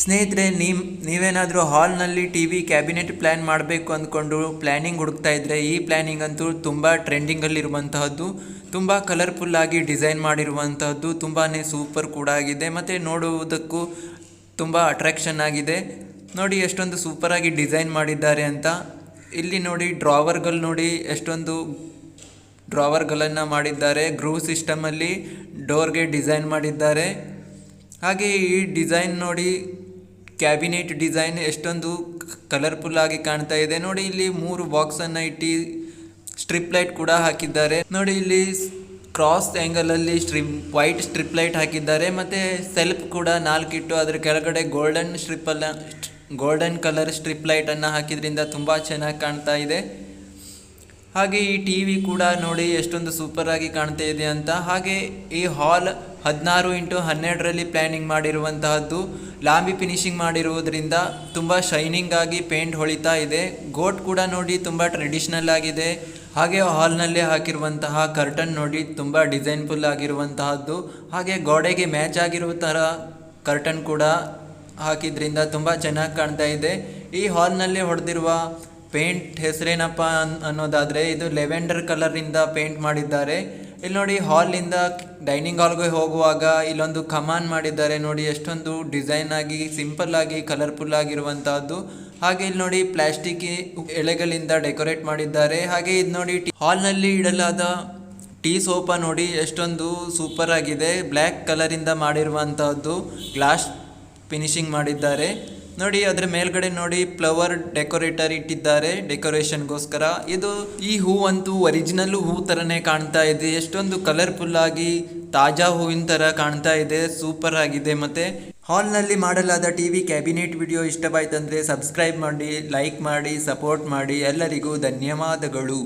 ಸ್ನೇಹಿತರೆ ನೀವು ನೀವೇನಾದರೂ ಹಾಲ್ನಲ್ಲಿ ಟಿ ವಿ ಕ್ಯಾಬಿನೆಟ್ ಪ್ಲ್ಯಾನ್ ಮಾಡಬೇಕು ಅಂದ್ಕೊಂಡು ಪ್ಲ್ಯಾನಿಂಗ್ ಹುಡುಕ್ತಾ ಇದ್ದರೆ ಈ ಪ್ಲ್ಯಾನಿಂಗ್ ಅಂತೂ ತುಂಬ ಟ್ರೆಂಡಿಂಗಲ್ಲಿರುವಂತಹದ್ದು, ತುಂಬ ಕಲರ್ಫುಲ್ಲಾಗಿ ಡಿಸೈನ್ ಮಾಡಿರುವಂತಹದ್ದು ತುಂಬಾ ಸೂಪರ್ ಕೂಡ ಆಗಿದೆ. ಮತ್ತು ನೋಡುವುದಕ್ಕೂ ತುಂಬ ಅಟ್ರಾಕ್ಷನ್ ಆಗಿದೆ. ನೋಡಿ ಎಷ್ಟೊಂದು ಸೂಪರಾಗಿ ಡಿಸೈನ್ ಮಾಡಿದ್ದಾರೆ ಅಂತ. ಇಲ್ಲಿ ನೋಡಿ ಡ್ರಾವರ್ಗಳು ನೋಡಿ ಎಷ್ಟೊಂದು ಡ್ರಾವರ್ಗಳನ್ನು ಮಾಡಿದ್ದಾರೆ. ಗ್ರೂ ಸಿಸ್ಟಮಲ್ಲಿ ಡೋರ್ಗೆ ಡಿಸೈನ್ ಮಾಡಿದ್ದಾರೆ. ಹಾಗೆ ಈ ಡಿಸೈನ್ ನೋಡಿ ಕ್ಯಾಬಿನೆಟ್ ಡಿಸೈನ್ ಎಷ್ಟೊಂದು ಕಲರ್ಫುಲ್ ಆಗಿ ಕಾಣ್ತಾ ಇದೆ. ನೋಡಿ ಇಲ್ಲಿ ಮೂರು ಬಾಕ್ಸ್ ಅನ್ನ ಇಟ್ಟಿ ಸ್ಟ್ರಿಪ್ ಲೈಟ್ ಕೂಡ ಹಾಕಿದ್ದಾರೆ. ನೋಡಿ ಇಲ್ಲಿ ಕ್ರಾಸ್ ಆ್ಯಂಗಲಲ್ಲಿ ಸ್ಟ್ರಿಪ್ ವೈಟ್ ಸ್ಟ್ರಿಪ್ ಲೈಟ್ ಹಾಕಿದ್ದಾರೆ. ಮತ್ತೆ ಸೆಲ್ಫ್ ಕೂಡ ನಾಲ್ಕಿಟ್ಟು ಅದರ ಕೆಳಗಡೆ ಗೋಲ್ಡನ್ ಸ್ಟ್ರಿಪ್ ಅಲ್ಲ ಗೋಲ್ಡನ್ ಕಲರ್ ಸ್ಟ್ರಿಪ್ ಲೈಟ್ ಅನ್ನ ಹಾಕಿದ್ರಿಂದ ತುಂಬಾ ಚೆನ್ನಾಗಿ ಕಾಣ್ತಾ ಇದೆ. ಹಾಗೆ ಈ ಟಿವಿ ಕೂಡ ನೋಡಿ ಎಷ್ಟೊಂದು ಸೂಪರಾಗಿ ಕಾಣ್ತಾ ಇದೆ ಅಂತ. ಹಾಗೆ ಈ ಹಾಲ್ ಹದಿನಾರು ಇಂಟು ಹನ್ನೆರಡರಲ್ಲಿ ಪ್ಲ್ಯಾನಿಂಗ್ ಮಾಡಿರುವಂತಹದ್ದು, ಲಾಂಬಿ ಫಿನಿಶಿಂಗ್ ಮಾಡಿರುವುದರಿಂದ ತುಂಬ ಶೈನಿಂಗ್ ಆಗಿ ಪೇಂಟ್ ಹೊಳಿತಾ ಇದೆ. ಗೋಟ್ ಕೂಡ ನೋಡಿ ತುಂಬ ಟ್ರೆಡಿಷ್ನಲ್ ಆಗಿದೆ. ಹಾಗೆ ಹಾಲ್ನಲ್ಲೇ ಹಾಕಿರುವಂತಹ ಕರ್ಟನ್ ನೋಡಿ ತುಂಬ ಡಿಸೈನ್ಫುಲ್ ಆಗಿರುವಂತಹದ್ದು. ಹಾಗೆ ಗೋಡೆಗೆ ಮ್ಯಾಚ್ ಆಗಿರುವ ಥರ ಕರ್ಟನ್ ಕೂಡ ಹಾಕಿದ್ರಿಂದ ತುಂಬ ಚೆನ್ನಾಗಿ ಕಾಣ್ತಾ ಇದೆ. ಈ ಹಾಲ್ನಲ್ಲಿ ಹೊಡೆದಿರುವ ಪೇಂಟ್ ಹೆಸರೇನಪ್ಪ ಅನ್, ಅನ್ನೋದಾದರೆ ಇದು ಲೆವೆಂಡರ್ ಕಲರಿಂದ ಪೇಂಟ್ ಮಾಡಿದ್ದಾರೆ. ಇಲ್ಲಿ ನೋಡಿ ಹಾಲಿಂದ ಡೈನಿಂಗ್ ಹಾಲ್ಗೆ ಹೋಗುವಾಗ ಇಲ್ಲೊಂದು ಕಮಾನ್ ಮಾಡಿದ್ದಾರೆ. ನೋಡಿ ಎಷ್ಟೊಂದು ಡಿಸೈನ್ ಆಗಿ, ಸಿಂಪಲ್ ಆಗಿ, ಕಲರ್ಫುಲ್ ಆಗಿರುವಂತಹದ್ದು. ಹಾಗೆ ಇಲ್ಲಿ ನೋಡಿ ಪ್ಲಾಸ್ಟಿಕ್ ಎಳೆಗಳಿಂದ ಡೆಕೋರೇಟ್ ಮಾಡಿದ್ದಾರೆ. ಹಾಗೆ ಇದು ನೋಡಿ ಹಾಲ್ನಲ್ಲಿ ಇಡಲಾದ ಟೀ ಸೋಫಾ ನೋಡಿ ಎಷ್ಟೊಂದು ಸೂಪರ್ ಆಗಿದೆ. ಬ್ಲ್ಯಾಕ್ ಕಲರಿಂದ ಮಾಡಿರುವಂತಹದ್ದು. ಗ್ಲಾಸ್ ಫಿನಿಶಿಂಗ್ ಮಾಡಿದ್ದಾರೆ. ನೋಡಿ, ಅದರ ಮೇಲ್ಗಡೆ ನೋಡಿ, ಫ್ಲವರ್ ಡೆಕೋರೇಟರ್ ಇಟ್ಟಿದ್ದಾರೆ ಡೆಕೋರೇಷನ್ ಗೋಸ್ಕರ ಇದು ಈ ಹೂ ಅಂತೂ ಒರಿಜಿನಲ್ ಹೂ ತರನೇ ಕಾಣ್ತಾ ಇದೆ. ಎಷ್ಟೊಂದು ಕಲರ್ಫುಲ್ ಆಗಿ ತಾಜಾ ಹೂವಿನ ತರ ಕಾಣ್ತಾ ಇದೆ. ಸೂಪರ್ ಆಗಿದೆ ಮತ್ತೆ. ಹಾಲ್ನಲ್ಲಿ ಮಾಡಲಾದ ಟಿವಿ ಕ್ಯಾಬಿನೆಟ್ ವಿಡಿಯೋ ಇಷ್ಟವಾಯ್ತಂದ್ರೆ ಸಬ್ಸ್ಕ್ರೈಬ್ ಮಾಡಿ, ಲೈಕ್ ಮಾಡಿ, ಸಪೋರ್ಟ್ ಮಾಡಿ. ಎಲ್ಲರಿಗೂ ಧನ್ಯವಾದಗಳು.